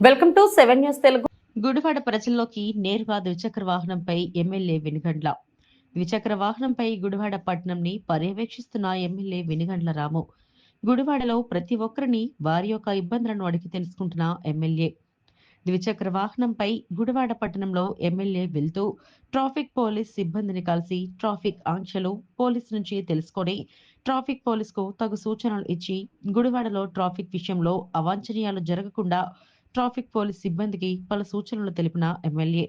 Welcome to seven news Telugu. Gudivada ప్రజల్లోకి నేరుగా ద్విచక్ర వాహనంపై ఎమ్మెల్యే వెనుగండ్ల. ద్విచక్ర వాహనంపై గుడివాడ పట్టణంని పర్యవేక్షిస్తున్న ఎమ్మెల్యే వెనుగండ్ల రాము. గుడివాడలో ప్రతి ఒక్కరిని వారి యొక్క ఇబ్బందులను అడిగి తెలుసుకుంటున్న ఎమ్మెల్యే. ద్విచక్ర వాహనంపై గుడివాడ పట్టణంలో ఎమ్మెల్యే వెళ్తూ ట్రాఫిక్ పోలీస్ సిబ్బందిని కలిసి ట్రాఫిక్ ఆంక్షలు పోలీస్ నుంచి తెలుసుకొని ట్రాఫిక్ పోలీసుకు తగు సూచనలు ఇచ్చి గుడివాడలో ట్రాఫిక్ విషయంలో అవాంఛనీయాలు జరగకుండా ట్రాఫిక్ పోలీస్ సిబ్బందికి పలు సూచనలు తెలిపిన ఎమ్మెల్యే.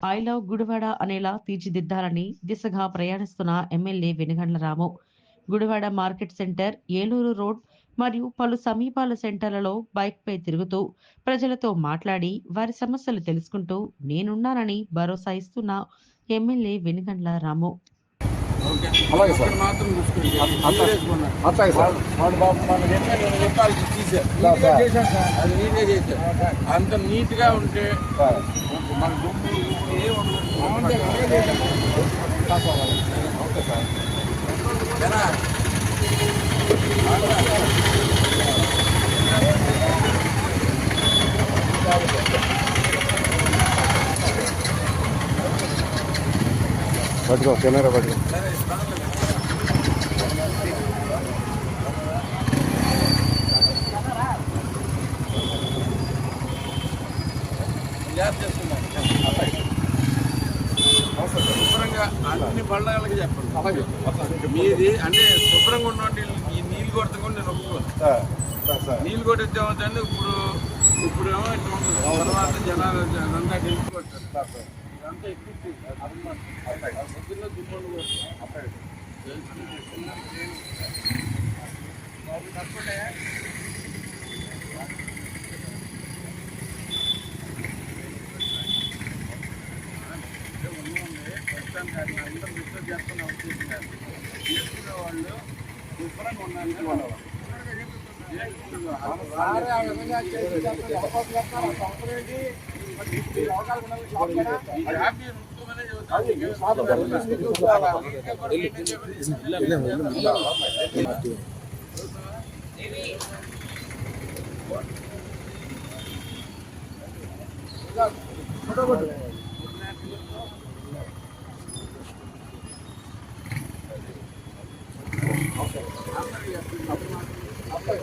ఐ లవ్ గుడివాడ అనేలా తీర్చిదిద్దాలని దిశగా ప్రయాణిస్తున్న MLA Venigandla Ramu. Gudivada market centre Eluru road మరియు పలు సమీపాల సెంటర్లలో బైక్ పై తిరుగుతూ ప్రజలతో మాట్లాడి వారి సమస్యలు తెలుసుకుంటూ నేనున్నానని భరోసా ఇస్తున్న ఎమ్మెల్యే వెనుగండ్ల రాము. అలాగే సార్. మాత్రం చూసుకోండి. అట్లాగే సార్ వాడు బాబు మన నేను చెప్పాలి. నీట్గా. అది నీట్గా చేశారు. అంత నీట్గా ఉంటే. మన. ఓకే సార్ ఎలా? పట్టుకో కెమెరా పట్టుకో శుభ్రంగా అన్ని బళ్ళకి చెప్పండి. అలాగే. మీది అంటే శుభ్రంగా ఉన్నటువంటి ఈ నీళ్ళు కొడతా నేను ఒప్పుకోను. నీళ్ళు కొట్టితే ఏమవుతుందంటే ఇప్పుడు ఇప్పుడు ఏమో ఇట్లా ఉంటుంది తర్వాత జనాలు అదంతా వెళ్ళిపోతారు సార్. సార్ ఇదంతా ఎక్కువ పొద్దున్న దుమ్ములు కొడతారు. చేస్తున్న ఉద్దేశం చేసుకునే వాళ్ళు శుభ్రంగా ఉండాలి సారే అబ్బాయి